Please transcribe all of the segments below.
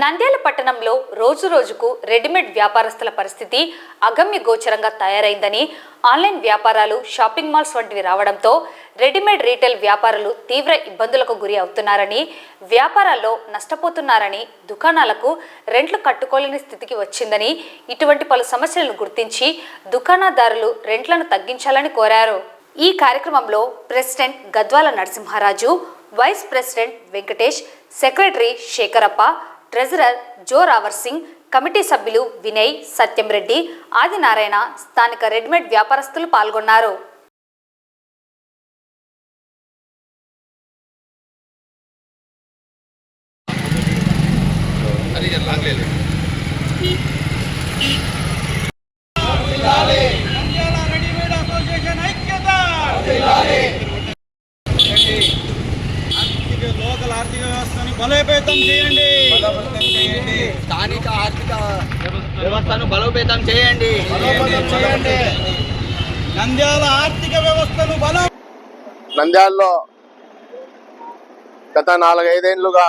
నంద్యాల పట్టణంలో రోజు రోజుకు రెడీమేడ్ వ్యాపారస్తుల పరిస్థితి అగమ్య గోచరంగా తయారైందని ఆన్లైన్ వ్యాపారాలు షాపింగ్ మాల్స్ వంటివి రావడంతో రెడీమేడ్ రీటైల్ వ్యాపారులు తీవ్ర ఇబ్బందులకు గురి అవుతున్నారని వ్యాపారాల్లో నష్టపోతున్నారని దుకాణాలకు రెంట్లు కట్టుకోలేని స్థితికి వచ్చిందని ఇటువంటి పలు సమస్యలను గుర్తించి దుకాణదారులు రెంట్లను తగ్గించాలని కోరారు. ఈ కార్యక్రమంలో president Gadwala Narasimharaju vice president Venkatesh secretary Sekharappa treasurer Zorawar Singh committee సభ్యులు వినయ్ సత్యం రెడ్డి ఆదినారాయణ స్థానిక రెడీమేడ్ వ్యాపారస్తులు పాల్గొన్నారు నంద్యాల రెడీమేడ్ అసోసియేషన్ ఐక్యత ఆర్థిక లోకల్ ఆర్థిక వ్యవస్థను బలోపేతం చేయండి స్థానిక ఆర్థిక వ్యవస్థను బలోపేతం చేయండి. చేయండి. నంద్యాల ఆర్థిక వ్యవస్థను బలో నంద్యాలలో గత నాలుగైదేళ్ళుగా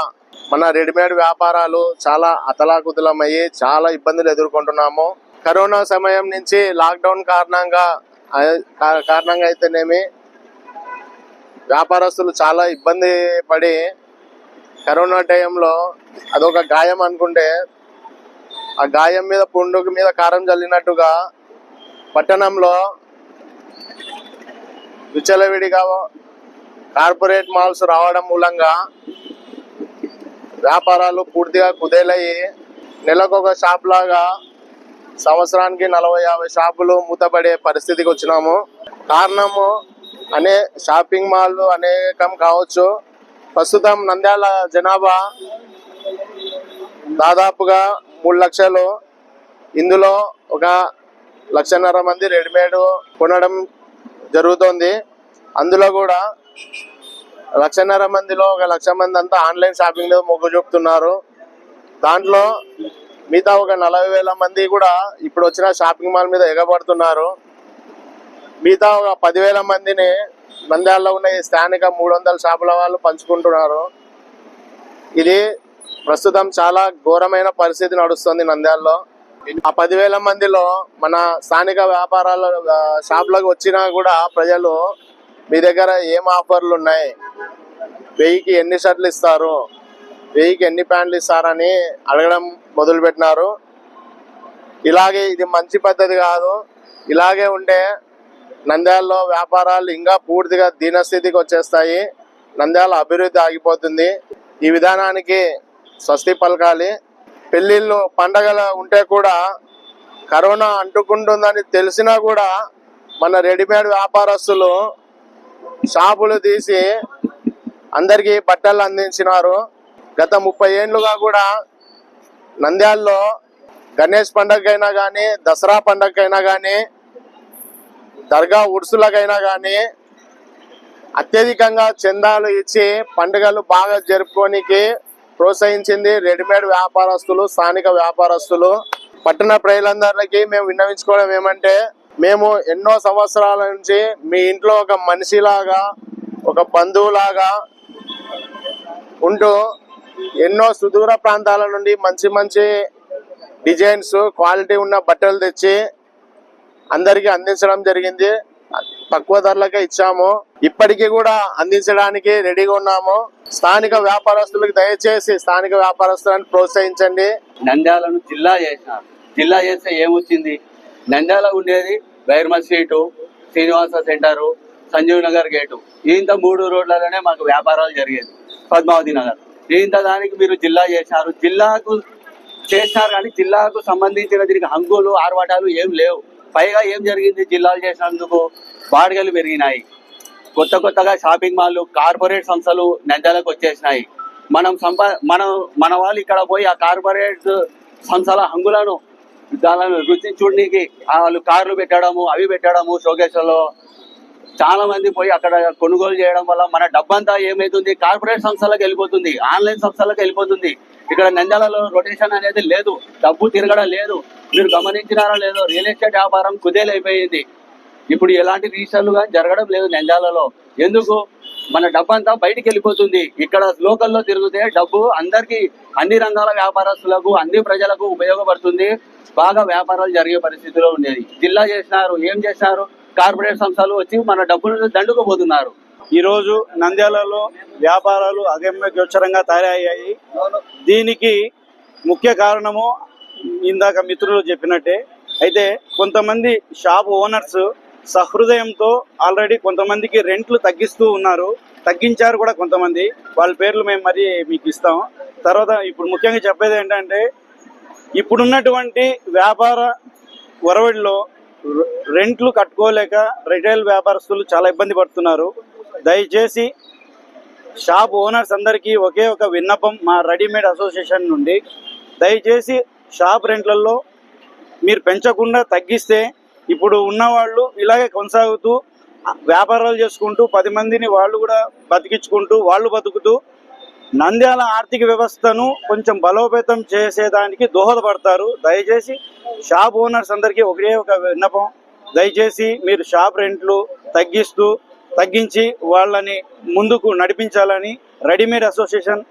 మన రెడీమేడ్ వ్యాపారాలు చాలా అతలాకుతలమయ్యి చాలా ఇబ్బందులు ఎదుర్కొంటున్నాము. కరోనా సమయం నుంచి లాక్డౌన్ కారణంగా కారణంగా అయితేనేమి వ్యాపారస్తులు చాలా ఇబ్బంది పడి కరోనా టైంలో అదొక గాయం అనుకుంటే ఆ గాయం మీద పుండుకు మీద కారం చల్లినట్టుగా పట్టణంలో విచ్చలవిడిగా కార్పొరేట్ మాల్స్ రావడం మూలంగా వ్యాపారాలు పూర్తిగా కుదేలయ్యి నెలకు ఒక షాప్ లాగా సంవత్సరానికి నలభై యాభై షాపులు మూతపడే పరిస్థితికి వచ్చినాము. కారణము అనే షాపింగ్ మాల్ అనేకం కావచ్చు. ప్రస్తుతం నంద్యాల జనాభా దాదాపుగా మూడు లక్షలు. ఇందులో ఒక లక్షన్నర మంది రెడీమేడ్ కొనడం జరుగుతోంది. అందులో కూడా లక్షన్నర మందిలో ఒక లక్ష మంది అంతా ఆన్లైన్ షాపింగ్ మీద మొగ్గు చూపుతున్నారు. దాంట్లో మిగతా ఒక నలభై వేల మంది కూడా ఇప్పుడు వచ్చిన షాపింగ్ మాల్ మీద ఎగబడుతున్నారు. మిగతా ఒక పదివేల మందిని నంద్యాలలో ఉన్న ఈ స్థానిక మూడు వందల షాపుల వాళ్ళు పంచుకుంటున్నారు. ఇది ప్రస్తుతం చాలా ఘోరమైన పరిస్థితి నడుస్తుంది నంద్యాలలో. ఆ పదివేల మందిలో మన స్థానిక వ్యాపారాల షాప్లకు వచ్చినా కూడా ప్రజలు మీ దగ్గర ఏం ఆఫర్లు ఉన్నాయి? వెయ్యికి ఎన్ని షర్ట్లు ఇస్తారు? వెయ్యికి ఎన్ని ప్యాంట్లు ఇస్తారని అడగడం మొదలుపెట్టినారు. ఇలాగే ఇది మంచి పద్ధతి కాదు. ఇలాగే ఉంటే నంద్యాలలో వ్యాపారాలు ఇంకా పూర్తిగా దీనస్థితికి వచ్చేస్తాయి. నంద్యాల అభివృద్ధి ఆగిపోతుంది. ఈ విధానానికి స్వస్తి పలకాలి. పెళ్ళిళ్ళు పండగలు ఉంటే కూడా కరోనా అంటుకుంటుందని తెలిసినా కూడా మన రెడీమేడ్ వ్యాపారస్తులు షాపులు తీసి అందరికీ బట్టలు అందించినారు. గత ముప్పై ఏళ్ళుగా కూడా నంద్యాల్లో గణేష్ పండగకైనా కానీ దసరా పండగకైనా కానీ దర్గా ఉడుసులకైనా కానీ అత్యధికంగా చందాలు ఇచ్చి పండుగలు బాగా జరుపుకోనికి ప్రోత్సహించింది రెడీమేడ్ వ్యాపారస్తులు స్థానిక వ్యాపారస్తులు. పట్టణ ప్రజలందరికీ మేము విన్నవించుకోవడం ఏమంటే మేము ఎన్నో సంవత్సరాల నుంచి మీ ఇంట్లో ఒక మనిషిలాగా ఒక బంధువులాగా ఉంటూ ఎన్నో సుదూర ప్రాంతాల నుండి మంచి మంచి డిజైన్స్ క్వాలిటీ ఉన్న బట్టలు తెచ్చి అందరికీ అందించడం జరిగింది. తక్కువ ధరలకే ఇచ్చాము. ఇప్పటికీ కూడా అందించడానికి రెడీగా ఉన్నాము. స్థానిక వ్యాపారస్తులకు దయచేసి స్థానిక వ్యాపారస్తులను ప్రోత్సహించండి. నంద్యాలను జిల్లా చేసినారు జిల్లా చేస్తే ఏమొచ్చింది? నంద్యాల ఉండేది Bairmal street Srinivasa centre Sanjeev Nagar gate. ఇంత మూడు రోడ్లలోనే మాకు వ్యాపారాలు జరిగేది పద్మావతి నగర్. ఇంత దానికి మీరు జిల్లా చేశారు. జిల్లాకు చేసినారు కానీ జిల్లాకు సంబంధించిన దీనికి హంగులు ఆర్వాటాలు ఏం లేవు. పైగా ఏం జరిగింది? జిల్లాలు చేసినందుకు బాడిగలు పెరిగినాయి. కొత్త కొత్తగా షాపింగ్ మాల్లు కార్పొరేట్ సంస్థలు నంద్యాలకు వచ్చేసినాయి. మనం సంపా మనం మన వాళ్ళు ఇక్కడ పోయి ఆ కార్పొరేట్ సంస్థల హంగులను దానిని రుచి చూడడానికి వాళ్ళు కార్లు పెట్టడము అవి పెట్టడము షోకేసులలో చాలా మంది పోయి అక్కడ కొనుగోలు చేయడం వల్ల మన డబ్బంతా ఏమైతుంది? కార్పొరేట్ సంస్థలకు వెళ్ళిపోతుంది. ఆన్లైన్ సంస్థలకు వెళ్ళిపోతుంది. ఇక్కడ నంద్యాలలో రొటేషన్ అనేది లేదు. డబ్బు తిరగడం లేదు. మీరు గమనించినారో లేదో రియల్ ఎస్టేట్ వ్యాపారం కుదేలైపోయింది. ఇప్పుడు ఎలాంటి రిజిస్టర్లు కానీ జరగడం లేదు నంద్యాలలో ఎందుకు? మన డబ్బు అంతా బయటికి వెళ్ళిపోతుంది ఇక్కడ లోకల్లో తిరిగితే డబ్బు అందరికి అన్ని రంగాల వ్యాపారస్తులకు అన్ని ప్రజలకు ఉపయోగపడుతుంది. బాగా వ్యాపారాలు జరిగే పరిస్థితిలో ఉండేది. జిల్లా చేసినారు ఏం చేసినారు? కార్పొరేట్ సంస్థలు వచ్చి మన డబ్బులు దండుకుపోతున్నారు. ఈ రోజు నంద్యాలలో వ్యాపారాలు అగమ్య గోచరంగా తయారయ్యాయి. దీనికి ముఖ్య కారణము ఇందాక మిత్రులు చెప్పినట్టే అయితే కొంతమంది షాప్ ఓనర్స్ సహృదయంతో ఆల్రెడీ కొంతమందికి రెంట్లు తగ్గిస్తూ ఉన్నారు. తగ్గించారు కూడా కొంతమంది. వాళ్ళ పేర్లు మేము మరి మీకు ఇస్తాం. తర్వాత ఇప్పుడు ముఖ్యంగా చెప్పేది ఏంటంటే ఇప్పుడున్నటువంటి వ్యాపార ఒరవడిలో రెంట్లు కట్టుకోలేక రిటైల్ వ్యాపారస్తులు చాలా ఇబ్బంది పడుతున్నారు. దయచేసి షాప్ ఓనర్స్ అందరికీ ఒకే ఒక విన్నపం మా రెడీమేడ్ అసోసియేషన్ నుండి. దయచేసి షాప్ రెంట్లలో మీరు పెంచకుండా తగ్గిస్తే ఇప్పుడు ఉన్నవాళ్ళు ఇలాగే కొనసాగుతూ వ్యాపారాలు చేసుకుంటూ పది మందిని వాళ్ళు కూడా బతికించుకుంటూ వాళ్ళు బతుకుతూ నంద్యాల ఆర్థిక వ్యవస్థను కొంచెం బలోపేతం చేసేదానికి దోహదపడతారు. దయచేసి షాప్ ఓనర్స్ అందరికీ ఒకే ఒక విన్నపం. దయచేసి మీరు షాప్ రెంట్లు తగ్గిస్తూ తగ్గించి వాళ్ళని ముందుకు నడిపించాలని రెడీమేడ్ అసోసియేషన్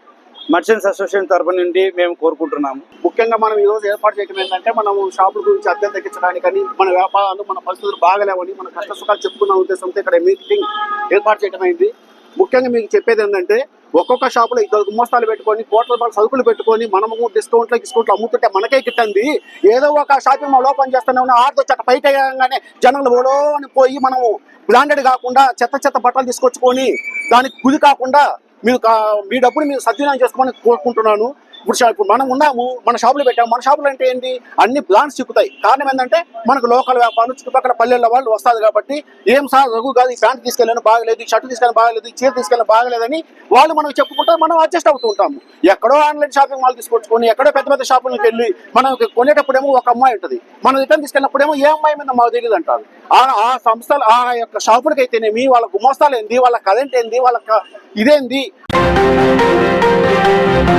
మర్చెంట్స్ అసోసియేషన్ తరపు నుండి మేము కోరుకుంటున్నాము. ముఖ్యంగా మనం ఈ రోజు ఏర్పాటు చేయడం ఏంటంటే మనం షాపుల గురించి అద్దెలు తగ్గించడానికని మన వ్యాపారాలు మన పరిస్థితులు బాగలేవని మన కష్ట సుఖాలు చెప్పుకున్న ఉద్దేశంతో ఇక్కడ మీటింగ్ ఏర్పాటు చేయడం అయింది. ముఖ్యంగా మీకు చెప్పేది ఏంటంటే ఒక్కొక్క షాపులో ఇద్దరు గుమ్మస్తాలు పెట్టుకొని కోట్ల రూపాయల సరుకులు పెట్టుకొని మనము డిస్కౌంట్లు డిస్కౌంట్లు అమ్ముతుంటే మనకే గిట్టంది. ఏదో ఒక షాపింగ్ మాల్ ఓపెన్ చేస్తూనే ఉన్న ఆర్డర్ చెట్ట పైకి వేయగానే జనాలు ఓడో అని పోయి మనము బ్రాండెడ్ కాకుండా చెత్త చెత్త బట్టలు తీసుకొచ్చుకొని దానికి గురి కాకుండా మీరు కా- మీ డబ్బుని మీరు సద్వినియోగం చేసుకోమని కోరుకుంటున్నాను. ఇప్పుడు ఇప్పుడు మనం ఉన్నాము మన షాపులు పెట్టాము. మన షాపులు అంటే ఏంటి అన్ని బ్రాండ్స్ చిక్కుతాయి. కారణం ఏంటంటే మనకు లోకల్ వ్యాపారం చుట్టుపక్కల పల్లెల వాళ్ళు వస్తారు కాబట్టి ఏం సార్ రఘు కాదు ఈ ప్యాంట్ తీసుకెళ్ళాను బాగలేదు ఈ షర్ట్ తీసుకెళ్ళి బాగలేదు ఈ చీర తీసుకెళ్ళి బాగలేదని వాళ్ళు మనకు చెప్పుకుంటారు మనం అడ్జస్ట్ అవుతూ ఉంటాము. ఎక్కడో ఆన్లైన్ షాపింగ్ మాల్ తీసుకొచ్చుకొని ఎక్కడో పెద్ద పెద్ద షాపులకు వెళ్ళి మనం కొనేటప్పుడేమో ఒక అమ్మాయి ఉంటుంది. మనం రిటర్న్ తీసుకెళ్ళినప్పుడేమో ఏ అమ్మాయి మీద మాకు తెలియదు అంటారు. ఆ ఆ సంస్థలు ఆ యొక్క షాపులకి అయితేనేమి వాళ్ళ గుమస్తాలు ఏంది? వాళ్ళ కరెంట్ ఏంది? వాళ్ళ ఇదేంది?